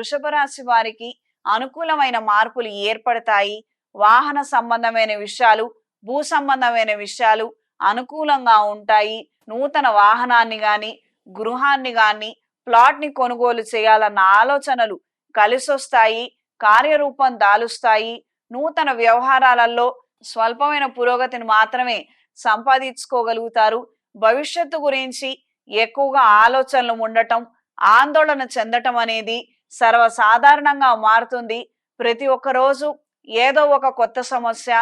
వృషభ రాశి వారికి అనుకూలమైన మార్పులు ఏర్పడతాయి. వాహన సంబంధమైన విషయాలు భూ సంబంధమైన విషయాలు అనుకూలంగా ఉంటాయి. నూతన వాహనాన్ని గాని గృహాన్ని గాని ప్లాట్ని కొనుగోలు చేయాలన్న ఆలోచనలు కలిసొస్తాయి. కార్యరూపం దాలుస్తాయి. నూతన వ్యవహారాలలో స్వల్పమైన పురోగతిని మాత్రమే సంపాదించుకోగలుగుతారు. భవిష్యత్తు గురించి ఎక్కువగా ఆలోచనలు ఉండటం ఆందోళన చెందటం అనేది సర్వసాధారణంగా మారుతుంది. ప్రతి ఒక్క రోజు ఏదో ఒక కొత్త సమస్య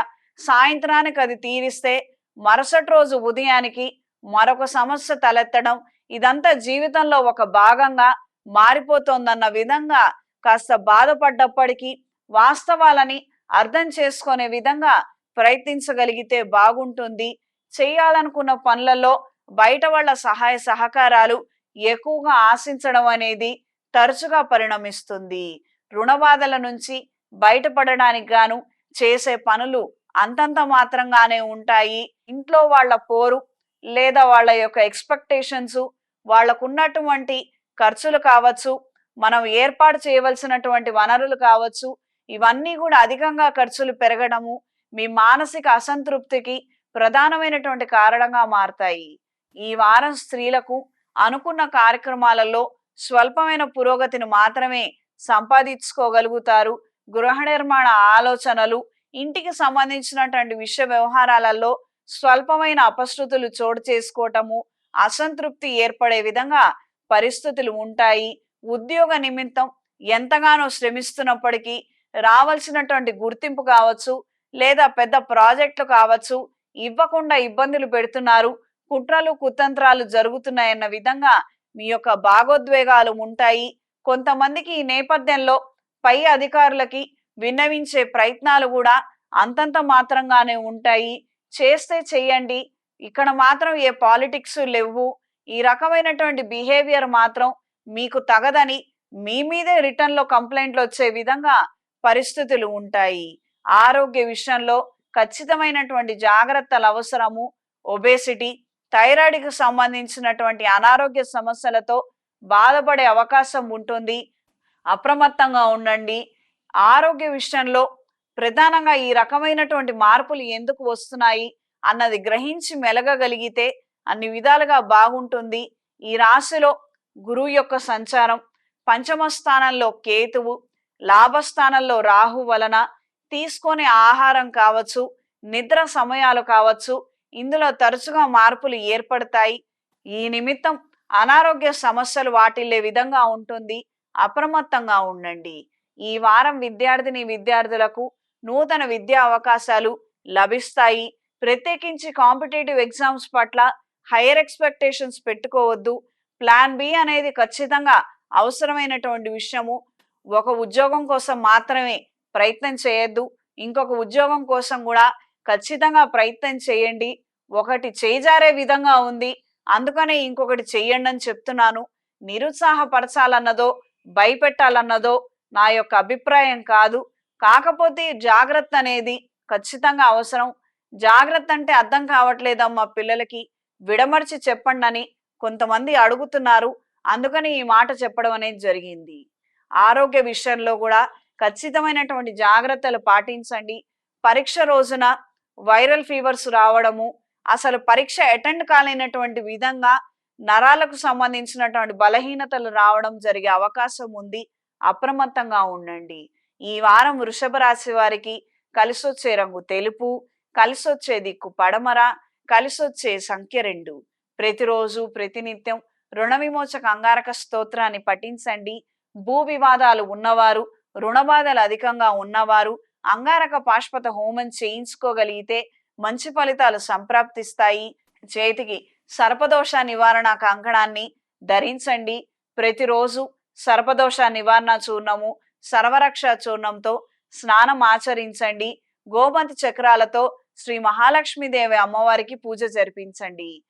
సాయంత్రానికి అది తీరిస్తే మరుసటి రోజు ఉదయానికి మరొక సమస్య తలెత్తడం ఇదంతా జీవితంలో ఒక భాగంగా మారిపోతోందన్న విధంగా కాస్త బాధపడ్డప్పటికీ వాస్తవాలని అర్థం చేసుకునే విధంగా ప్రయత్నించగలిగితే బాగుంటుంది. చేయాలనుకున్న పనులలో బయట వాళ్ళ సహాయ సహకారాలు ఎక్కువగా ఆశించడం అనేది తరచుగా పరిణమిస్తుంది. రుణబాధల నుంచి బయటపడడానికి గాను చేసే పనులు అంతంత మాత్రంగానే ఉంటాయి. ఇంట్లో వాళ్ళ పోరు లేదా వాళ్ళ యొక్క ఎక్స్పెక్టేషన్స్ వాళ్ళకున్నటువంటి ఖర్చులు కావచ్చు మనం ఏర్పాటు చేయవలసినటువంటి వనరులు కావచ్చు ఇవన్నీ కూడా అధికంగా ఖర్చులు పెరగడము మీ మానసిక అసంతృప్తికి ప్రధానమైనటువంటి కారణంగా మారతాయి. ఈ వారం స్త్రీలకు అనుకున్న కార్యక్రమాలలో స్వల్పమైన పురోగతిని మాత్రమే సంపాదించుకోగలుగుతారు. గృహ నిర్మాణ ఆలోచనలు ఇంటికి సంబంధించినటువంటి విషయ వ్యవహారాలలో స్వల్పమైన అపశృతులు చోటు చేసుకోవటము అసంతృప్తి ఏర్పడే విధంగా పరిస్థితులు ఉంటాయి. ఉద్యోగ నిమిత్తం ఎంతగానో శ్రమిస్తున్నప్పటికీ రావాల్సినటువంటి గుర్తింపు కావచ్చు లేదా పెద్ద ప్రాజెక్టులు కావచ్చు ఇవ్వకుండా ఇబ్బందులు పెడుతున్నారు. కుట్రలు కుతంత్రాలు జరుగుతున్నాయన్న విధంగా మీ యొక్క భాగోద్వేగాలు ఉంటాయి. కొంతమందికి ఈ నేపథ్యంలో పై అధికారులకి విన్నవించే ప్రయత్నాలు కూడా అంతంత మాత్రంగానే ఉంటాయి. చేస్తే చెయ్యండి ఇక్కడ మాత్రం ఏ పాలిటిక్స్ లేవు. ఈ రకమైనటువంటి బిహేవియర్ మాత్రం మీకు తగదని మీ మీదే రిటర్న్లో కంప్లైంట్లు వచ్చే విధంగా పరిస్థితులు ఉంటాయి. ఆరోగ్య విషయంలో ఖచ్చితమైనటువంటి జాగ్రత్తలు అవసరము. ఒబేసిటీ థైరాయిడ్కి సంబంధించినటువంటి అనారోగ్య సమస్యలతో బాధపడే అవకాశం ఉంటుంది. అప్రమత్తంగా ఉండండి. ఆరోగ్య విషయంలో ప్రధానంగా ఈ రకమైనటువంటి మార్పులు ఎందుకు వస్తున్నాయి అన్నది గ్రహించి మెలగగలిగితే అన్ని విధాలుగా బాగుంటుంది. ఈ రాశిలో గురువు యొక్క సంచారం పంచమ స్థానంలో కేతువు లాభస్థానంలో రాహు వలన తీసుకునే ఆహారం కావచ్చు నిద్ర సమయాలు కావచ్చు ఇందులో తరచుగా మార్పులు ఏర్పడతాయి. ఈ నిమిత్తం అనారోగ్య సమస్యలు వాటిల్లే విధంగా ఉంటుంది. అప్రమత్తంగా ఉండండి. ఈ వారం విద్యార్థిని విద్యార్థులకు నూతన విద్యా అవకాశాలు లభిస్తాయి. ప్రత్యేకించి కాంపిటేటివ్ ఎగ్జామ్స్ పట్ల హైయర్ ఎక్స్పెక్టేషన్స్ పెట్టుకోవద్దు. ప్లాన్ బి అనేది ఖచ్చితంగా అవసరమైనటువంటి విషయము. ఒక ఉద్యోగం కోసం మాత్రమే ప్రయత్నం చేయొద్దు. ఇంకొక ఉద్యోగం కోసం కూడా ఖచ్చితంగా ప్రయత్నం చేయండి. ఒకటి చేజారే విధంగా ఉంది. అందుకనే ఇంకొకటి చెయ్యండి అని చెప్తున్నాను. నిరుత్సాహపరచాలన్నదో భయపెట్టాలన్నదో నా యొక్క అభిప్రాయం కాదు. కాకపోతే జాగ్రత్త అనేది ఖచ్చితంగా అవసరం. జాగ్రత్త అంటే అర్థం కావట్లేదమ్మా పిల్లలకి. విడమర్చి చెప్పండి అని కొంతమంది అడుగుతున్నారు. అందుకని ఈ మాట చెప్పడం అనేది జరిగింది. ఆరోగ్య విషయంలో కూడా ఖచ్చితమైనటువంటి జాగ్రత్తలు పాటించండి. పరీక్ష రోజున వైరల్ ఫీవర్స్ రావడము అసలు పరీక్ష అటెండ్ కాలేనటువంటి విధంగా నరాలకు సంబంధించినటువంటి బలహీనతలు రావడం జరిగే అవకాశం ఉంది. అప్రమత్తంగా ఉండండి. ఈ వారం వృషభ రాశి వారికి కలిసొచ్చే రంగు తెలుపు కలిసొచ్చే దిక్కు పడమర కలిసొచ్చే సంఖ్య రెండు. ప్రతిరోజు ప్రతినిత్యం రుణ విమోచక అంగారక స్తోత్రాన్ని పఠించండి. భూ వివాదాలు ఉన్నవారు రుణబాధలు అధికంగా ఉన్నవారు అంగారక పాష్పత హోమం చేయించుకోగలిగితే మంచి ఫలితాలు సంప్రాప్తిస్తాయి. చేతికి సర్పదోష నివారణ కంకణాన్ని ధరించండి. ప్రతిరోజు సర్పదోష నివారణ చూర్ణము సర్వరక్ష చూర్ణంతో స్నానం ఆచరించండి. గోమంతి చక్రాలతో శ్రీ మహాలక్ష్మీదేవి అమ్మవారికి పూజ జరిపించండి.